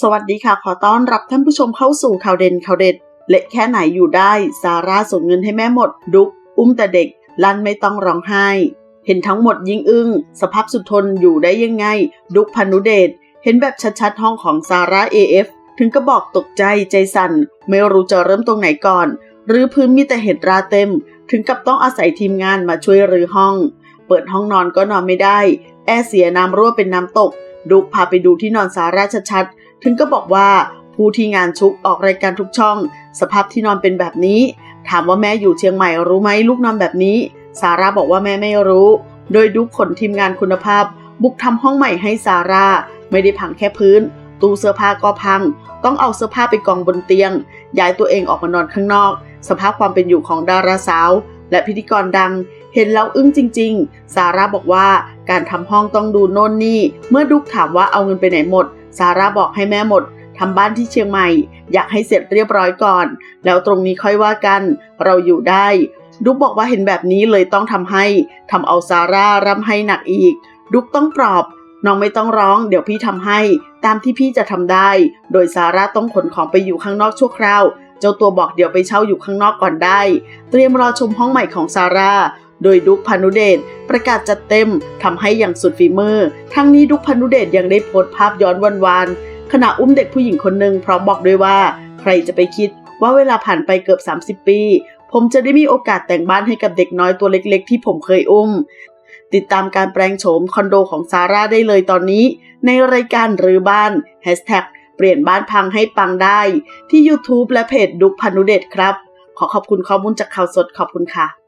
สวัสดีค่ะ ขอต้อนรับท่านผู้ชมเข้าสู่ข่าวเด่นข่าวเด็ดเละแค่ไหนอยู่ได้ซาร่าส่งเงินให้แม่หมด ดุกอุ้มแต่เด็ก ลั่นไม่ต้องร้องไห้ เห็นทั้งหมดยิ่งอึ้ง สภาพสุดทนอยู่ได้ยังไง ดุกพนุเดช เห็นแบบชัดๆห้องของซาร่าเอฟถึงก็บอกตกใจใจสั่น ไม่รู้จะเริ่มตรงไหนก่อน หรือพื้นมีแต่เห็ดราเต็ม ถึงกับต้องอาศัยทีมงานมาช่วยรื้อห้อง เปิดห้องนอนก็นอนไม่ได้ แอร์เสียน้ำรั่วเป็นน้ำตก ดุกพาไปดูที่นอนซาร่าชัดๆ ถึงก็บอกว่าผู้ที่งานชุกออกรายการทุกช่อง สภาพที่นอนเป็นแบบนี้ ถามว่าแม่อยู่เชียงใหม่รู้ไหมลูกนอนแบบนี้ ซาร่าบอกว่าแม่ไม่รู้ โดยดุกขนทีมงานคุณภาพ บุกทำห้องใหม่ให้ซาร่าไม่ได้พังแค่พื้น ตู้เสื้อผ้าก็พัง ต้องเอาเสื้อผ้าไปกองบนเตียง ย้ายตัวเองออกมานอนข้างนอก สภาพความเป็นอยู่ของดาราสาว และพิธีกรดัง เห็นแล้วอึ้งจริง ๆ ซาร่าบอกว่าการทำห้องต้องดูโน่นนี่ เมื่อดุกถามว่าเอาเงินไปไหนหมด ซาร่าบอกให้แม่หมดทำบ้านที่เชียงใหม่ อยากให้เสร็จเรียบร้อยก่อน แล้วตรงนี้ค่อยว่ากัน เราอยู่ได้ดุ๊กบอกว่าเห็นแบบนี้เลยต้องทำให้ทำเอาซาร่าร่ำให้หนักอีก ดุ๊กต้องปลอบน้องไม่ต้องร้อง เดี๋ยวพี่ทำให้ ตามที่พี่จะทำได้ โดยซาร่าต้องขนของไปอยู่ข้างนอกชั่วคราว เจ้าตัวบอกเดี๋ยวไปเช่าอยู่ข้างนอกก่อนได้ เตรียมรอชมห้องใหม่ของซาร่า โดยดุกพานุเดชประกาศจัดเต็มทำให้อย่างสุดฝีมือ ทั้งนี้ดุกพานุเดชยังได้โพสต์ภาพย้อนวันวานๆขณะอุ้มเด็กผู้หญิงคนหนึ่งพร้อมบอกด้วยว่า ใครจะไปคิดว่าเวลาผ่านไปเกือบ 30 ปี ผมจะได้มีโอกาสแต่งบ้านให้กับเด็กน้อยตัวเล็ก ๆ ที่ผมเคยอุ้ม ติดตามการแปลงโฉมคอนโดของซาร่าได้เลยตอนนี้ ในรายการรื้อบ้าน Hashtag เปลี่ยนบ้านพังให้ปังได้ ที่ YouTube และเพจดุกพานุเดชครับ ขอขอบคุณข้อมูลจากข่าวสดขอบคุณค่ะ